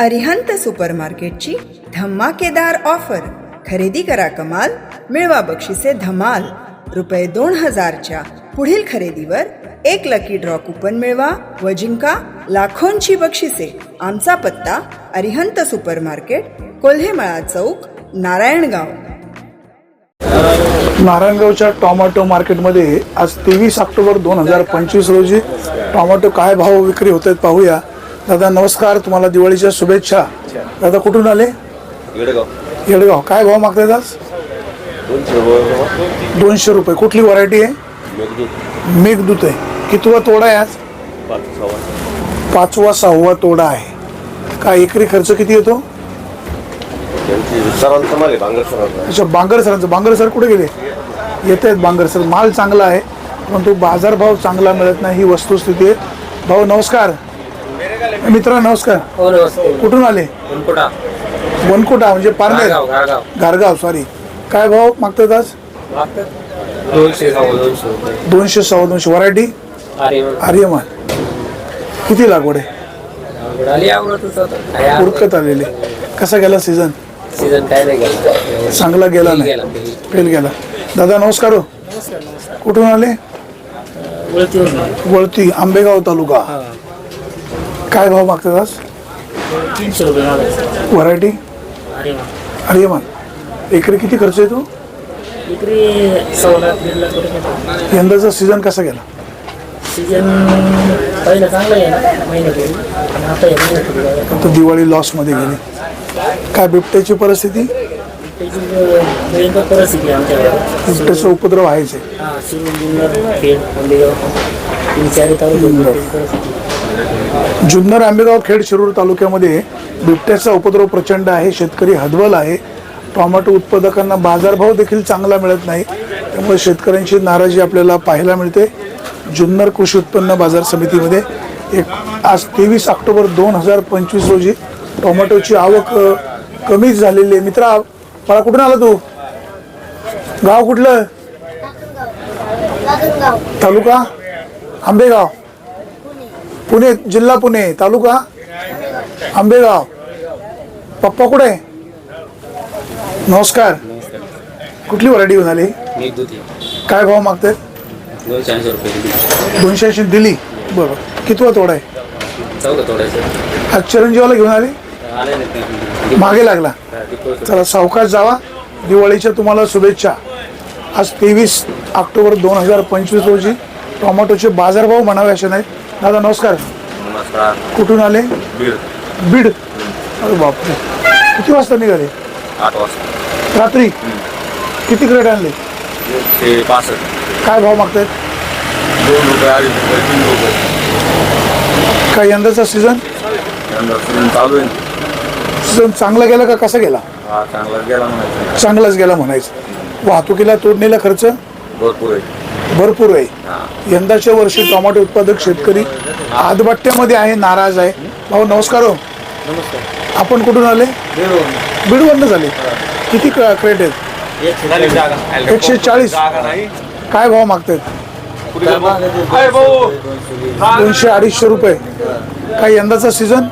अरिहंत सुपरमार्केटची धमाकेदार ऑफर. खरेदी करा कमाल मिळवा बक्षिसे धमाल. रुपये दोन हजारच्या पुढील खरेदीवर एक लकी ड्रॉ कुपन मिळवा व जिंका लाखोंची बक्षिसे. आमचा पत्ता अरिहंत सुपरमार्केट कोल्हेमळा चौक नारायणगाव. नारायणगावच्या टॉमॅटो मार्केटमध्ये आज तेवीस ऑक्टोबर दोन हजार पंचवीस रोजी टॉमॅटो काय भाव विक्री होत आहेत पाहूया. दादा नमस्कार. तुम्हाला दिवाळीच्या शुभेच्छा. दादा कुठून आले? येडगाव. येडगाव. काय भाव मागतायत आज? दोनशे रुपये कुठली व्हरायटी आहे? मेघदूत. आहे. कितवा तोडा आहे आज? पाचवा सहावा तोडा आहे. काय एकरी खर्च किती येतो? अच्छा बांगर सरांचं. बांगर सर कुठे गेले? येत आहेत बांगर सर. माल चांगला आहे परंतु बाजारभाव चांगला मिळत नाही. ही वस्तुस्थिती आहे. भाऊ नमस्कार. मित्र नमस्कार. हो नमस्ते. कुठून आले? कुणकुटा वनकोटा म्हणजे पारनेर. गारगाव गारगाव. गारगाव सॉरी काय भाव मागतात आज? दोनशे सव्वा दोनशे. रुपये दोनशे सव्वा दोनशे. व्हरायटी अरे आर्यमान. किती लागवड आहे? आली आवडतच होतं उरकत आलेली. कसा गेला सीझन सीझन काय नाही गेला. चांगला गेला नाही. गेला फेल. फेल गेला. दादा नमस्कार हो. कुठून आले? वळती आंबेगाव तालुका. काय भाव मागतात आज? तीनशे रुपये व्हरायटी अरे आर्यमान एकरी किती खर्च येतो? यंदाचा सीझन कसा गेला? सीझन पहिला चांगला पण आता दिवाळी लॉसमध्ये गेली. काय बिबट्याची परिस्थिती? बिबट्याचा उपद्रव शिरूर जुन्नर आंबेगाव खेड शिरूर तालुक्यामध्ये बिबट्याचा उपद्रव प्रचंड आहे. शेतकरी हतबल आहे. टोमॅटो उत्पादकांना बाजारभाव देखील चांगला मिळत नाही. त्यामुळे शेतकऱ्यांची नाराजी आपल्याला पाहायला मिळते. जुन्नर कृषी उत्पन्न बाजार समितीमध्ये एक आज तेवीस ऑक्टोबर दोन हजार पंचवीस रोजी टोमॅटोची आवक कमीच झालेली आहे. मित्रा मला कुठून आला तू? गाव कुठलं? तालुका? आंबेगाव. पुणे जिल्हा पुणे तालुका आंबेगाव. पप्पा कुठे नमस्कार. कुठली व्हरायटी घेऊन आली? काय भाव मागतात दोनशे ऐंशी दिली. बरोबर कितवा तोडा आहे? आज चिरंजीवाला घेऊन आले? मागे लागला. चला सावकाश जावा. दिवाळीच्या तुम्हाला शुभेच्छा. आज तेवीस ऑक्टोबर दोन हजार पंचवीस रोजी टोमॅटोचे बाजारभाव म्हणावे असे नाहीत. दादा नमस्कार. नमस्कार. कुठून आले? बीड. बीड? अरे बापरे. किती वाजता निघाले? आठ वाजता. रात्री? किती क्रेट आणले? एकशे पासष्ट. काय भाव मागतायत? दोन रुपये अडीच रुपये तीन रुपये. काय यंदाचा सीझन यंदा सीझन चालू आहे. सीझन चांगला गेला का कसा गेला? हा चांगला गेला म्हणायचं. चांगलाच गेला म्हणायचं. वाहतुकीला तोडणीला खर्च? भरपूर आहे. भरपूर आहे. हा. यंदाच्या वर्षी टोमॅटो उत्पादक शेतकरी आदबट्ट्यामध्ये आहे नाराज आहे. भाऊ नमस्कार हो. आपण कुठून आले? बीडवरनं. झाले. किती क्रेट आहेत? एकशे चाळीस काय भाव मागतायत? दोनशे अडीचशे रुपये. काय यंदाचा सीझन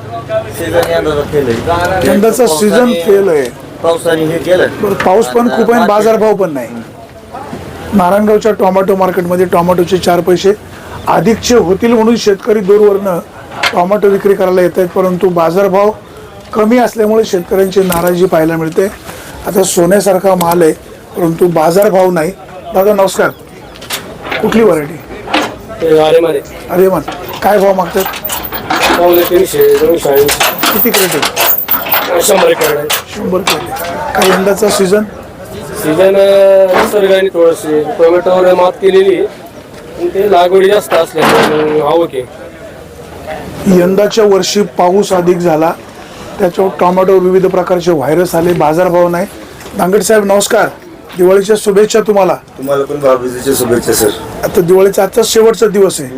यंदाचा सीझन फेल आहे. हे पाऊस पण खूप आहे बाजारभाव पण नाही. नारायणगावच्या टोमॅटो मार्केटमध्ये टोमॅटोचे चार पैसे अधिकचे होतील म्हणून शेतकरी दूरवरनं टोमॅटो विक्री करायला येत आहेत परंतु बाजारभाव कमी असल्यामुळे शेतकऱ्यांची नाराजी पाहायला मिळते. आता सोन्यासारखा माल आहे परंतु बाजारभाव नाही. दादा नमस्कार. कुठली व्हरायटी अरे मन काय भाव मागतात? किती क्रेट आहे शंभर क्रेट काय यंदाचा सीझन सीझन निसर्गाने थोडीशी टोमॅटोवर मात केलेली पण ते लागवडी जास्त असल्यामुळे आवक आहे. यंदाच्या वर्षी पाऊस अधिक झाला. त्याच्यावर टोमॅटो विविध प्रकारचे व्हायरस आले. बाजारभाव नाही. दांगड साहेब नमस्कार. दिवाळीच्या शुभेच्छा तुम्हाला. तुम्हाला पण भाऊबीजेच्या शुभेच्छा सर. आता दिवाळीचा आजचा शेवटचा दिवस आहे.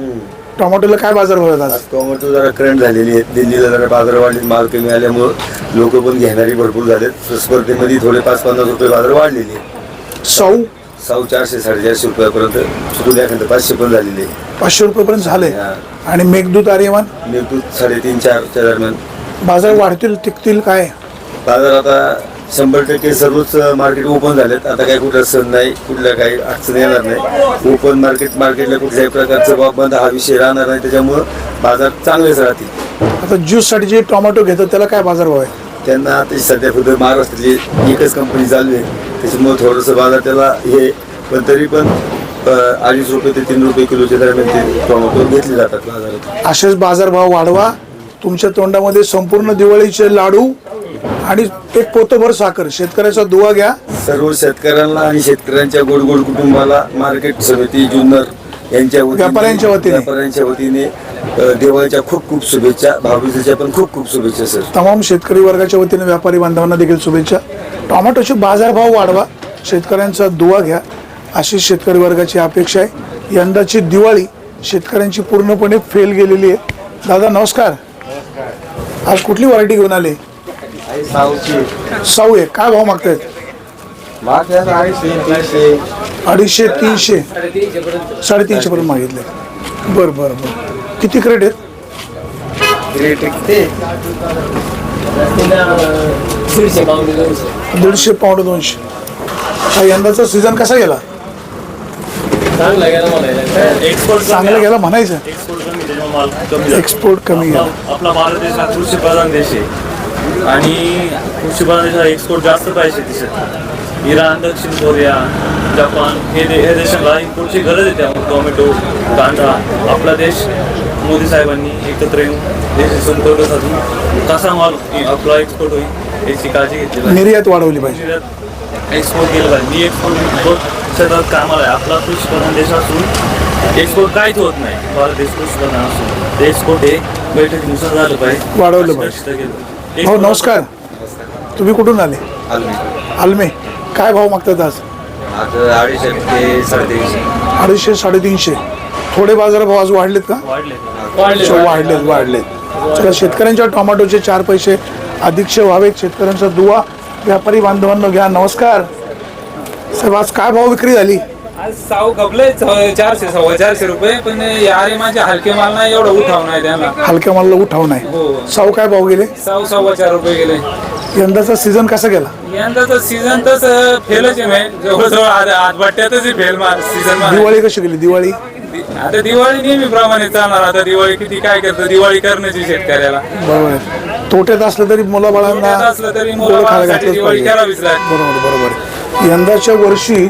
टोमॅटोला काय बाजारभाव आहेत आज? टोमॅटो जरा करंट झालेली आहे. दिल्लीला जरा बाजार वाढले माल कमी आल्यामुळं लोक पण घेणारी भरपूर झालेत. स्पर्धेमध्ये थोडे पाच पन्नास रुपये बाजार वाढलेले आहे. सौ? साऊ चारशे साडेचारशे रुपयापर्यंत चुकून एखादं पाचशे पण झालेले आहे. पाचशे रुपयेपर्यंत झाले. हा. आणि मेघदूत आर्यमान? मेघदूत साडेतीन चारच्या दरम्यान. बाजार वाढतील टिकतील काय? बाजार आता शंभर टक्के सर्वच मार्केट ओपन झालेत. आता काही कुठं सण नाही कुठल्या काही अडचण येणार नाही. ओपन मार्केट मार्केटला कुठल्याही प्रकारचं बाब बंद हा विषय राहणार नाही. त्याच्यामुळं बाजार चांगलेच राहतील. आता ज्यूससाठी जे टोमॅटो घेतात त्याला काय बाजारभाव आहे? त्यांना आता सध्या फक्त महाराष्ट्रातली एकच कंपनी चालू आहे. त्याच्यामुळे थोडंसं बाजार त्याला हे पण तरी पण अडीच रुपये ते तीन रुपये किलोच्या दरम्यान ते टोमॅटो घेतले जातात बाजारात. असेच बाजारभाव वाढवा. तुमच्या तोंडामध्ये संपूर्ण दिवाळीचे लाडू आणि एक पोतभर साखर शेतकऱ्याचा दुवा घ्या. सर्व शेतकऱ्यांना आणि शेतकऱ्यांच्या गोड गोड कुटुंबाला मार्केट समिती जुन्नर यांच्या वतीने व्यापाऱ्यांच्या वतीने. व्यापाऱ्यांच्या वतीने अ, दिवाळीच्या खूप खूप शुभेच्छा भाऊबीजेच्या पण खूप खूप शुभेच्छा सर. तमाम शेतकरी वर्गाच्या वतीने व्यापारी बांधवांना देखील शुभेच्छा. टोमॅटोचे बाजारभाव वाढवा शेतकऱ्यांचा दुवा घ्या. अशी शेतकरी वर्गाची अपेक्षा आहे. यंदाची दिवाळी शेतकऱ्यांची पूर्णपणे फेल गेलेली आहे. दादा नमस्कार. आज कुठली व्हरायटी घेऊन आले? साऊ आहे काय भाव मागतायत? अडीचशे तीनशे. साडेतीनशे पर्यंत मागितले. बरं बरं बरं. किती क्रेट आहेत? दीडशे पावणे दोनशे. हा यंदाचा सीझन कसा गेला? चांगला गेला म्हणायचं. एक्सपोर्ट कमी गेला आपला भारत देश हा कृषी प्रधान देश आहे. आणि कृषी देशाला एक्सपोर्ट जास्त पाहिजे तिच्यात. इराण दक्षिण कोरिया जपान हे दे हे देशाला इम्पोर्टची गरज आहे त्यामुळे टोमॅटो कांदा आपला देश मोदी साहेबांनी एकत्र येऊन देश संपर्क साधून कसा माल आपला एक्सपोर्ट होईल याची काळजी घेतली निर्यात वाढवली पाहिजे. एक्सपोर्ट केलं पाहिजे. मी एक्सपोर्ट क्षेत्रात कामाला आहे. आपला कृषी प्रधान देश असून एक्सपोर्ट काहीच होत नाही. भारत देश कृषी प्रधान असून. एक्सपोर्ट हे बैठकीनुसार झालं पाहिजे. वाढवलं पाहिजे. हो नमस्कार. तुम्ही कुठून आले? आलमे. काय भाव मागतात आज? आज अडीचशे ते साडेतीनशे. अडीचशे साडेतीनशे. थोडे बाजारभाव आज वाढलेत का? वाढलेत वाढलेत. चला शेतकऱ्यांच्या टोमॅटोचे चार पैसे अधिकचे व्हावेत. शेतकऱ्यांचा दुवा व्यापारी बांधवांना घ्या. नमस्कार. साहेब आज काय भाव विक्री झाली? साऊ गपले चारशे सव्वा चारशे रुपये पण यारे माझे हलके माल नाही एवढा उठाव नाही त्यांना. हलक्या मालला उठाव नाही. हो. साऊ काय भाव गेले? साऊ सव्वा चार रुपये गेले. यंदाचा सीझन कसा गेला? यंदाचा सीझन तस फेलच आहे माहिती. जवळजवळ आज आजबाट्यातच फेल मार सीझन मार दिवाळी कशी गेली? दिवाळी? आता दिवाळी नेहमीप्रमाणे चालणार. आता दिवाळी किती काय करतं? दिवाळी करण्याची शेतकऱ्याला. बरोबर आहे. तोट्यात असलं तरी मुलाबाळांना तोट्यात असलं तरी गोड खायला मुलाबाळांसाठी घातलंच दिवाळी पाहिजे. करावीच लागते. बरोबर बरोबर. यंदाच्या वर्षी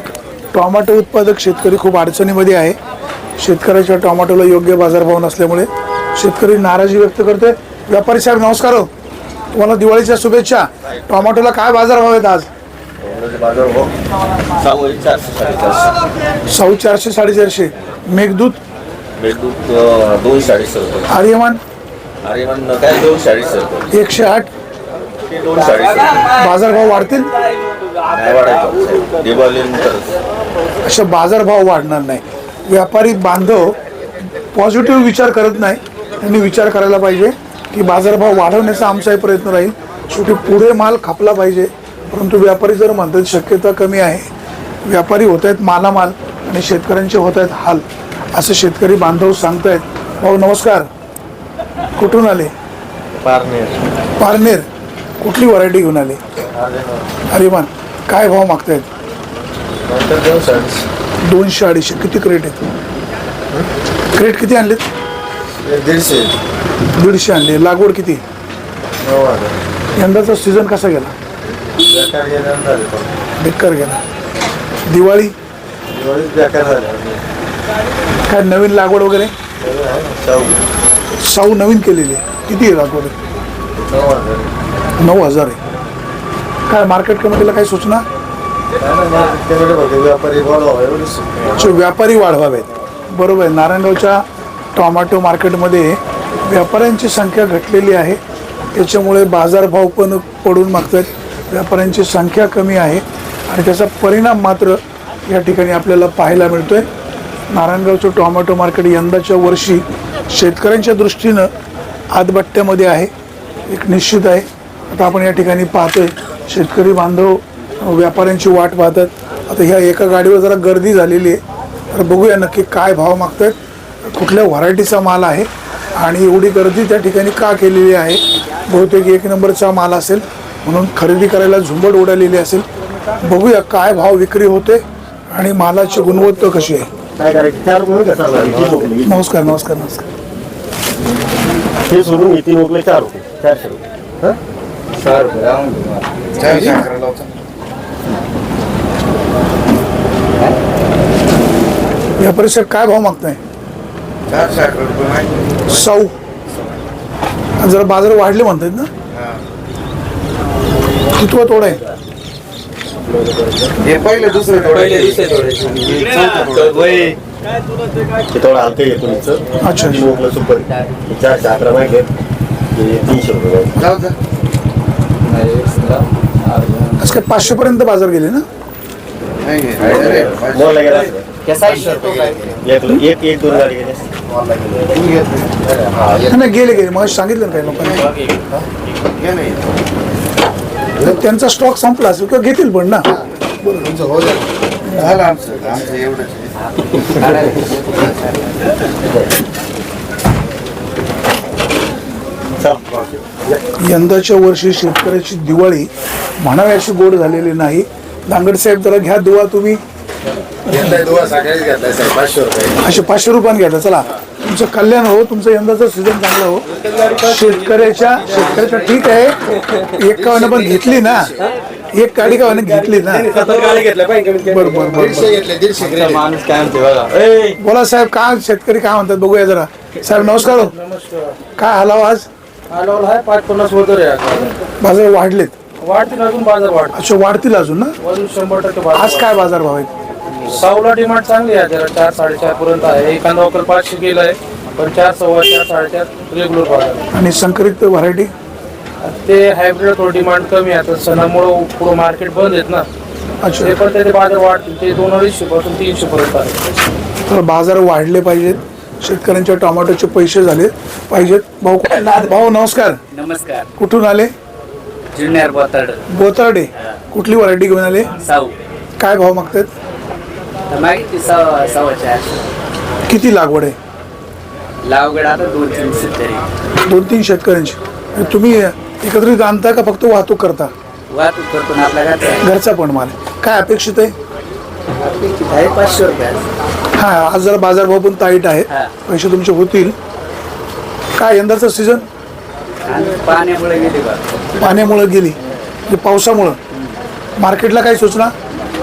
टॉमॅटो उत्पादक शेतकरी खूप अडचणीमध्ये आहे. शेतकऱ्याच्या टोमॅटोला योग्य बाजारभाव नसल्यामुळे शेतकरी नाराजी व्यक्त करतोय. व्यापारी साहेब नमस्कार हो. तुम्हाला दिवाळीच्या शुभेच्छा. टोमॅटोला काय बाजारभाव आहेत आज? बाजार भाव चारशे साडेचारशे. साऊ चारशे साडेचारशे मेघदूत? मेघदूत दोन अडीचशे रुपये आर्यमान? काय रुपये एकशे आठ. ते दोनशे बाजारभाव वाढतील? नाही वाढायचं. दिवाळीनंतर असे बाजारभाव वाढणार नाही. व्यापारी बांधव पॉझिटिव्ह विचार करत नाही. त्यांनी विचार करायला पाहिजे की बाजारभाव वाढवण्याचा आमचाही प्रयत्न राहील. शेवटी पुढे माल खापला पाहिजे. परंतु व्यापारी जर म्हणतात शक्यता कमी आहे व्यापारी होत आहेत मालामाल आणि शेतकऱ्यांचे होत आहेत हाल असं शेतकरी बांधव सांगतायत. भाऊ नमस्कार. कुठून आले? पारनेर. कुठली व्हरायटी घेऊन आले? अरे मान काय भाव मागतायत? दोनशे अडीचशे. किती क्रेट आहेत? क्रेट किती आणलेत? दीडशे. दीडशे आणले. लागवड किती? यंदाचा सीझन कसा गेला? बेकार गेला दिवाळी? काय नवीन लागवड वगैरे? साऊ नवीन केलेली. आहे. किती आहे लागवड? नऊ हजार. आहे. काय मार्केट कमिटीला काय सूचना? व्यापारी व्यापारी वाढवावेत. बरोबर आहे. नारायणगावच्या टॉमॅटो मार्केटमध्ये व्यापाऱ्यांची संख्या घटलेली आहे. त्याच्यामुळे बाजारभाव पण पडून मागतात व्यापाऱ्यांची संख्या कमी आहे आणि त्याचा परिणाम मात्र या ठिकाणी आपल्याला पाहायला मिळतो आहे नारायणगावचं टॉमॅटो मार्केट यंदाच्या वर्षी शेतकऱ्यांच्या दृष्टीनं आदबट्ट्यामध्ये आहे. एक निश्चित आहे. आता आपण या ठिकाणी पाहतोय शेतकरी बांधव व्यापाऱ्यांची वाट पाहतात. आता ह्या एका गाडीवर जरा गर्दी झालेली आहे. तर बघूया नक्की काय भाव मागतायत. कुठल्या व्हरायटीचा माल आहे आणि एवढी गर्दी त्या ठिकाणी का केलेली आहे? बहुतेक एक नंबरचा माल असेल. म्हणून खरेदी करायला झुंबड उडालेली असेल. बघूया काय भाव विक्री होते आणि मालाची गुणवत्ता कशी आहे. नमस्कार नमस्कार नमस्कार. हे सोडून हे उरले चार रुपये चारशे रुपये. हं? या परिसर काय भाव मागताय? सौ. जरा बाजार वाढले म्हणतात ना? कितवा तोडा आहे? पहिले दुसरे ते थोडं अच्छा. सुपर. हे अकरा हे तीनशे रुपये जाऊ. आज काय पाचशे पर्यंत बाजार गेले ना? गेला असेल. एक एक एक दोन गाडी गेले. नाही, गेले गेले. मग सांगितलं ना काही लोकांनी. तर त्यांचा स्टॉक संपला असेल किंवा घेतील पण ना. यंदाच्या वर्षी शेतकऱ्याची दिवाळी म्हणावी अशी गोड झालेली नाही. दांगड साहेब जरा घ्या दुवा तुम्ही. असे पाचशे रुपयाने घ्या चला तुमचं कल्याण हो तुमचं यंदाचं सीझन चांगलं हो. शेतकऱ्याच्या शेतकऱ्याच्या ठीक आहे. एक कावाने पण घेतली ना. एक गाडी कावाने घेतली ना. बरं बरं बरं माणूस काय म्हणते बघा. बोला साहेब काय शेतकरी काय म्हणतात? बघूया जरा. साहेब नमस्कार हो. काय हलाव आज? आहे पाच पन्नास वगैरे बाजार वाढलेत. वाढतील अजून बाजार वाढ. अच्छा वाढतील अजून ना? अजून शंभर टक्के आज काय बाजार भाव आहेत? सावला डिमांड चांगली आहे. जरा चार साडेचार पर्यंत आहे. एखादा वकर पाचशे गेलाय पण चार सव्वा चार साडेचार रेग्युलर आहे. आणि संकरित व्हरायटी ते हायब्रिड थोडं डिमांड कमी आहे. आता सणामुळं पुढं मार्केट बंद आहेत ना. अच्छा. ते पण त्याचे बाजार वाढतील. ते दोन अडीचशे पासून तीनशे पर्यंत आहे. तर बाजार वाढले पाहिजेत. शेतकऱ्यांच्या टोमॅटोचे पैसे झाले पाहिजेत. भाऊ भाऊ नमस्कार. नमस्कार. कुठून आले? जुन्नर बोताड. बोतार्डे कुठली व्हरायटी घेऊन आले? साऊ. काय भाव मागतात तर मागितली सव्वा सव्वा चारशे किती लागवड आहे? लावगड आता दोन तीनशे तरी दोन तीन शेतकऱ्यांची. आणि तुम्ही एकत्रित आणता का फक्त वाहतूक करता? वाहतूक करतो घरचा पण माल काय अपेक्षित आहे? आहे पाचशे रुपये. हा आज जरा बाजारभाव पण टाईट आहे. हा. पैसे तुमचे होतील. काय यंदाचं सीझन आणि पाण्यामुळे गेली बा पाण्यामुळं गेली. म्हणजे पावसामुळं. मार्केटला काय सूचना?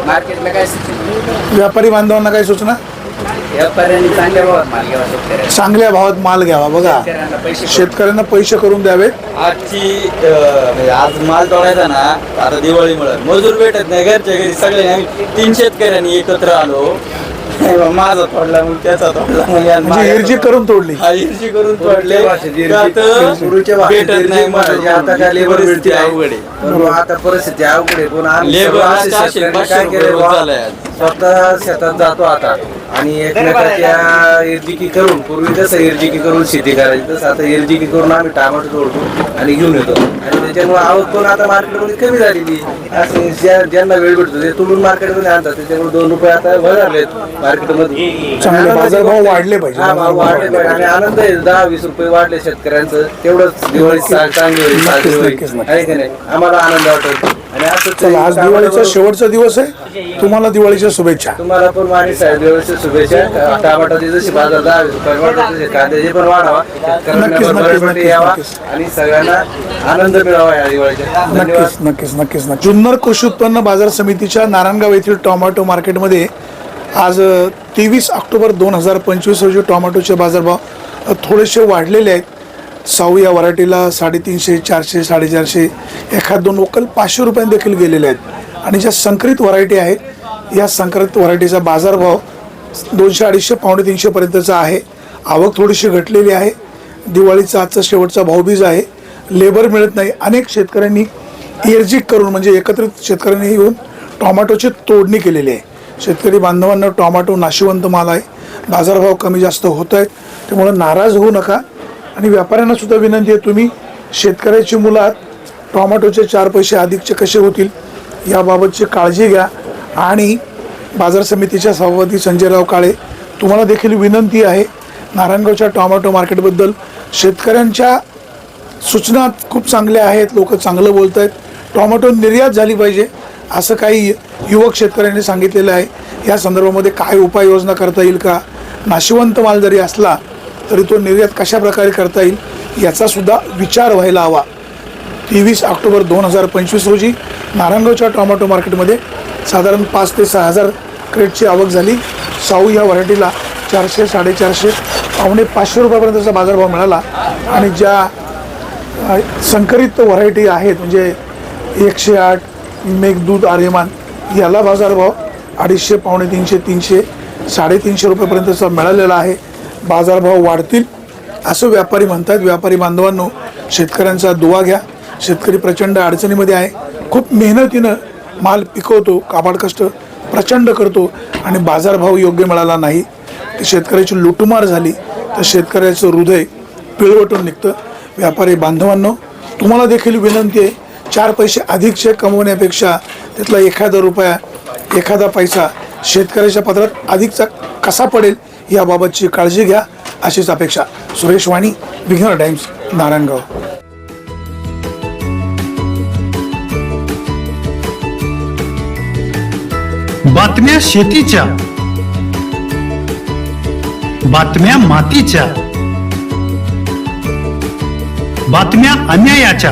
मार्केटला काय व्यापारी बांधवांना काय सूचना? व्यापाऱ्यांनी चांगल्या भावात माल घ्यावा शेतकऱ्याला चांगल्या भावात माल घ्यावा बघा. शेतकऱ्यांना पैसे शेतकऱ्यांना पैसे करून द्यावे आजची अं, म्हणजे आज माल तोडायचा ना आता दिवाळीमुळे मजूर भेटत नाही घरच्या घरी सगळे आम्ही तीन शेतकऱ्यांनी एकत्र आलो. माझा तोडला मग त्याचा तोडला. मग या म्हणजे इर्जी करून तोडली. हा, इर्जी करून तोडले. का तर भेटत नाही मजूर. आता काय लेबर परिस्थिती मिळते आहे. अवघड आहे. पण आता परिस्थिती अवघड आहे. पण आम्ही लेबर सर्व आता असे चारशे शेतकऱ्यांनी पाचशे काय रुपये केलंय रोज बा? झालाय आज. स्वतः शेतात जातो आता. आणि एकमेकाच्या इर्जिकी करून पूर्वी जसं इर्जिकी करून शेती करायची तसं आता इर्जिकी करून आम्ही टमाटो तोडतो आणि घेऊन येतो. आणि त्याच्यामुळे आवक पण आता मार्केटमध्ये कमी झालेली असं ज्या- ज्यांना वेळ भेटतो ते तुडून मार्केटमध्ये आणतात. त्याच्यामुळे दोन रुपये आता भरलेत मार्केटमध्ये चांगले बाजारभाव वाढले पाहिजे. हा, भाव वाढले पाहिजे. आणि आनंद आहे दहा वीस रुपये वाढले शेतकऱ्यांचं. तेवढंच दिवाळी चा- चांगली होईल साजरी नक्कीच, होईल. नक्कीच. आहे की नाही? आम्हाला आनंद वाटतो. आणि असंच चला आज. दिवाळीचा शेवटचा दिवस आहे. तुम्हाला दिवाळीच्या शुभेच्छा. तुम्हाला पण माणी साहेब दिवाळीच्या शुभेच्छा. टमाटाची जशी बाजार दहा वीस रुपये तसे कांद्याचे पण वाढावा. शेतकऱ्यांना नक्कीच, पण नक्कीच, नक्कीच, यावा नक्कीच. आणि सगळ्यांना आनंद मिळावा या दिवाळीच्या. धन्यवाद. नक्कीच नक्कीच नक्कीच नक्कीच. जुन्नर कृषी उत्पन्न बाजार समितीच्या नारायणगाव येथील टोमॅटो मार्केटमध्ये आज तेवीस ऑक्टोबर दोन हजार पंचवीस रोजी टोमॅटोचे बाजारभाव थोडेसे वाढलेले आहेत. साऊ या व्हरायटीला साडेतीनशे चारशे साडेचारशे एखाद दोन वकल पाचशे रुपयांनी देखील गेलेले आहेत. आणि ज्या संकरित व्हरायटी आहेत या संकरित व्हरायटीचा बाजारभाव दोनशे अडीचशे पावणे तीनशेपर्यंतचा आहे. आवक थोडीशी घटलेली आहे. दिवाळीचा आजचा शेवटचा भाऊबीज आहे. लेबर मिळत नाही. अनेक शेतकऱ्यांनी एअरजिक करून म्हणजे एकत्रित शेतकऱ्यांनी येऊन टोमॅटोची तोडणी केलेली आहे. शेतकरी बांधवांना टोमॅटो नाशिवंत माल आहे. बाजारभाव कमी जास्त होत आहेत त्यामुळं नाराज होऊ नका. आणि व्यापाऱ्यांना सुद्धा विनंती आहे तुम्ही शेतकऱ्याची मुलात टोमॅटोचे चार पैसे अधिकचे कसे होतील? याबाबतची काळजी घ्या. आणि बाजार समितीच्या सभापती संजयराव काळे तुम्हाला देखील विनंती आहे नारायणगावच्या टोमॅटो मार्केटबद्दल. शेतकऱ्यांच्या सूचना खूप चांगल्या आहेत. लोक चांगलं बोलत आहेत टोमॅटो निर्यात झाली पाहिजे. असं काही युवक शेतकऱ्यांनी सांगितलेलं आहे. या संदर्भामध्ये काय उपाययोजना करता येईल का? नाशिवंत माल जरी असला तरी तो निर्यात कशा प्रकारे करता येईल? याचासुद्धा विचार व्हायला हवा. तेवीस ऑक्टोबर दोन हजार पंचवीस रोजी नारायणगावच्या टोमॅटो मार्केटमध्ये साधारण पाच ते सहा हजार क्रेटची आवक झाली. साऊ या व्हरायटीला चारशे साडेचारशे पावणे पाचशे रुपयापर्यंतचा बाजारभाव मिळाला. आणि ज्या संकरित व्हरायटी आहेत म्हणजे एकशे आठ मेघदूध आर्यमान याला बाजारभाव अडीचशे पावणे तीनशे तीनशे साडेतीनशे रुपयापर्यंतचा मिळालेला आहे. बाजारभाव वाढतील असं व्यापारी म्हणतात. व्यापारी बांधवांनो शेतकऱ्यांचा दुवा घ्या. शेतकरी प्रचंड अडचणीमध्ये आहे. खूप मेहनतीनं माल पिकवतो काबाड कष्ट प्रचंड करतो आणि बाजारभाव योग्य मिळाला नाही. तर शेतकऱ्याची लुटमार झाली तर शेतकऱ्याचं हृदय पिळवटून निघतं. व्यापारी बांधवांनो तुम्हाला देखील विनंती आहे चार पैसे अधिकचे कमवण्यापेक्षा त्यातला एखादा रुपया एखादा पैसा शेतकऱ्याच्या पत्रात अधिकचा कसा पडेल याबाबतची काळजी घ्या अशीच अपेक्षा. सुरेश वाणी विघ्नर टाइम्स नारायणगाव. बातम्या शेतीच्या बातम्या मातीच्या बातम्या अन्यायाच्या.